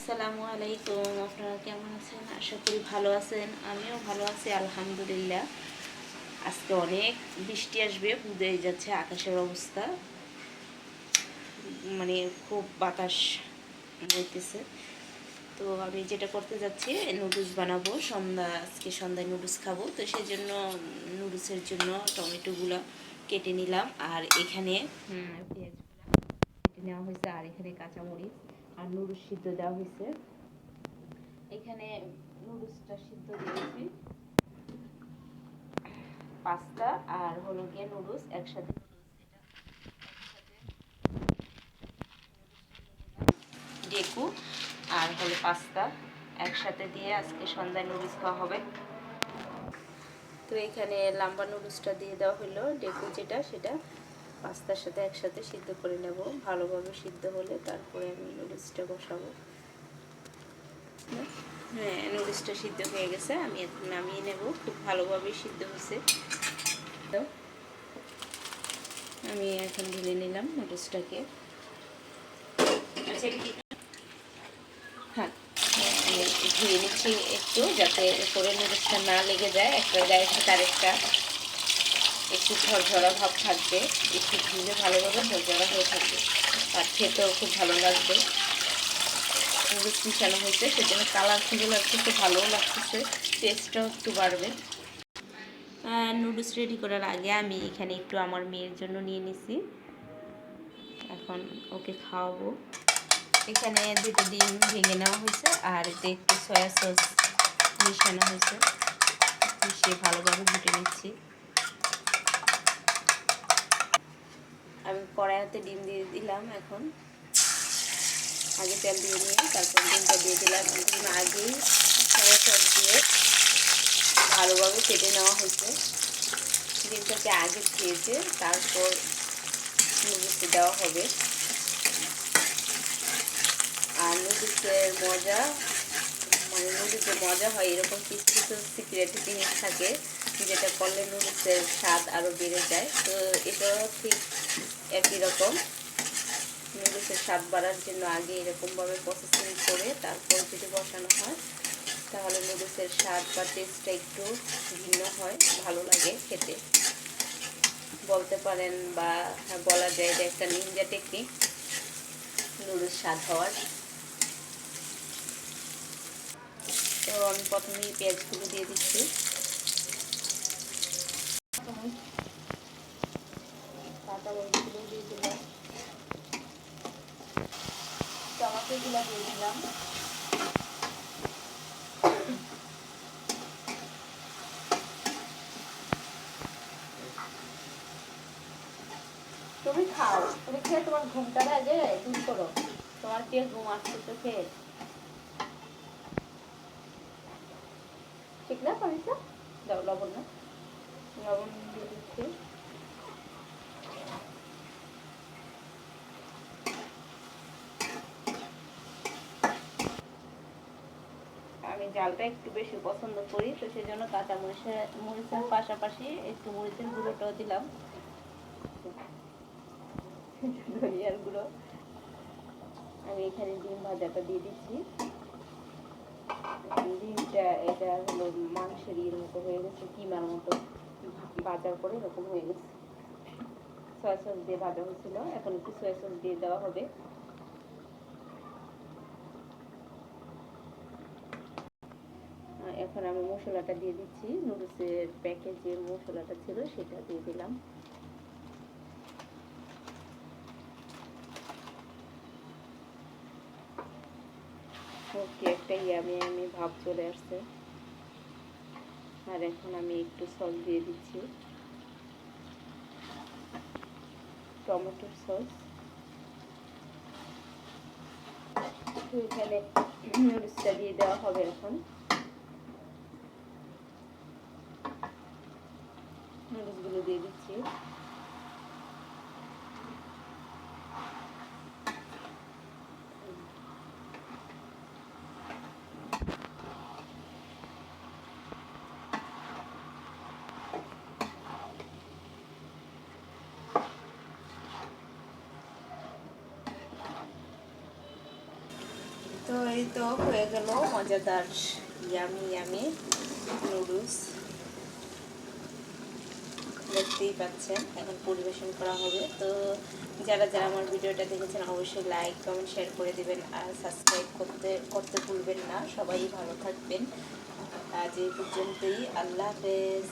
আসসালামু আলাইকুম, আপনারা কেমন আছেন? আশা করি ভালো আছেন। আমিও ভালো আছি, আলহামদুলিল্লাহ। আজকে অনেক বৃষ্টি আসবে বুঝে যাচ্ছে, আকাশের অবস্থা। মানে খুব বাতাস বইতেছে। তো আমি যেটা করতে যাচ্ছি, নুডলস বানাবো। সন্ধ্যা, আজকে সন্ধ্যায় নুডলস খাব। তো সেই জন্য নুডলসের জন্য টমেটোগুলো কেটে নিলাম। আর এখানে পেঁয়াজগুলো কেটে নেওয়া হয়েছে। আর এখানে কাঁচামরিচ। আর নুডলস সিদ্ধ দেওয়া হয়েছে। এখানে নুডলসটা সিদ্ধ দিয়েছি। পাস্তা আর হলো গিয়ে নুডলস একসাথে। ডেকু আর হলো পাস্তা একসাথে দিয়ে আজকে সন্ধ্যায় নুডলস খাওয়া হবে। তো এখানে লাম্বা নুডলসটা দিয়ে দেওয়া হলো, ডেকু যেটা, সেটা। পাস্তার সাথে একসাথে সিদ্ধ করে নেব। ভালোভাবে সিদ্ধ হলে তারপরে আমি নুডলসটা বসাবো। হ্যাঁ নুডলসটা সিদ্ধ হয়ে গেছে। আমি এখন নামিয়ে নেব। খুব ভালোভাবে সিদ্ধ হয়েছে। আমি এখন ঢেলে নিলাম নুডলসটাকে। আচ্ছা হ্যাঁ ধুয়ে নিচ্ছি একটু যাতে উপরে নুডলসটা না লেগে যায়। একটা গায়ে থেকে আরেকটা। একটু ঝরঝরা ভাব থাকবে, একটু ধুলে ভালোভাবে ঝরঝরা হয়ে থাকবে। আর খেতেও খুব ভালো লাগবে। নুডলস মিশানো হয়েছে, সেজন্য কালার খুঁজে লাগতেছে ভালোও লাগতেছে, টেস্টটাও একটু বাড়বে। নুডলস রেডি করার আগে আমি এখানে একটু আমার মেয়ের জন্য নিয়ে নিছি। এখন ওকে খাওয়াবো। এখানে দুটো ডিম ভেঙে নেওয়া হয়েছে, আর এতে একটু সয়া সস মিশানো হয়েছে। মিশিয়ে ভালোভাবে ঘুটে নিচ্ছি। আমি কড়াইতে ডিম দিয়ে দিলাম এখন। আগে তেল দিয়ে নিয়ে তারপর ডিমটা দিয়ে দিলাম। ডিম আগেই সস দিয়ে ভালোভাবে কেটে নেওয়া হয়েছে। ডিমটাকে আগে খেয়েছে তারপর নুডলসে দেওয়া হবে। আর নুডলসের মজা মানে নুডলসের মজা হয় এরকম কিছু কিছু সিক্রেট জিনিস থাকে, যেটা করলে নুডলসের স্বাদ আরও বেড়ে যায়। তো এটাও ঠিক একই রকম। নুডলসের স্বাদ বাড়ার জন্য আগে এরকমভাবে প্রসেসিং করে তারপর যদি বসানো হয়, তাহলে নুডলসের স্বাদ বা টেস্টটা একটু ভিন্ন হয়, ভালো লাগে খেতে। বলতে পারেন বা বলা যায় যে একটা নিনজা টেকনিক নুডলস স্বাদ হওয়ার। তো আমি প্রথমেই পেঁয়াজগুলো দিয়ে দিচ্ছি। তুমি খাও। তুমি খেয়ে তোমার ঘুমটা আগে দূর করো। তোমার কে ঘুম আসছে, তো খেয়ে। ঠিক না পারিসা দাও, লবণ না। লবণ দিয়ে দিচ্ছি। আমি জালটা একটু বেশি পছন্দ করি, তো সেই জন্য কাঁচা মরিচের মরিচের পাশাপাশি একটু মরিচের গুঁড়োটাও দিলাম। ধনিয়ার গুঁড়ো। আমি এখানে ডিম ভাজাটা দিয়ে দিচ্ছি। ডিমটা এটা হলো মাংসের ইয়ের মতো হয়ে গেছে, কিমার মতো। ভাজার পরে এরকম হয়ে গেছে। সয়া সস দিয়ে ভাজা হয়েছিল, এখন একটু সয়া সস দিয়ে দেওয়া হবে আর এখন আমি মশলাটা দিয়ে দিচ্ছি। নুডলসের প্যাকেজ যে মশলাটা ছিল সেটা দিয়ে দিলাম। ওকে একটা ইয়ামি আমি ভাব চলে আসছে। আর এখন আমি একটু সস দিয়ে দিচ্ছি। টমেটোর সস এখানে নুডলসটা দিয়ে দেওয়া হবে এখন। নুডলসগুলো দিয়ে দিচ্ছি। তো এই তো হয়ে গেল মজাদার ইয়ামি ইয়ামি নুডলস দেখতেই পাচ্ছেন, এখন পরিবেশন করা হবে। তো যারা যারা আমার ভিডিওটা দেখেছেন, অবশ্যই লাইক কমেন্ট শেয়ার করে দিবেন আর সাবস্ক্রাইব করতে করতে ভুলবেন না। সবাই ভালো থাকবেন। আজ এই পর্যন্তই। আল্লাহ হাফেজ।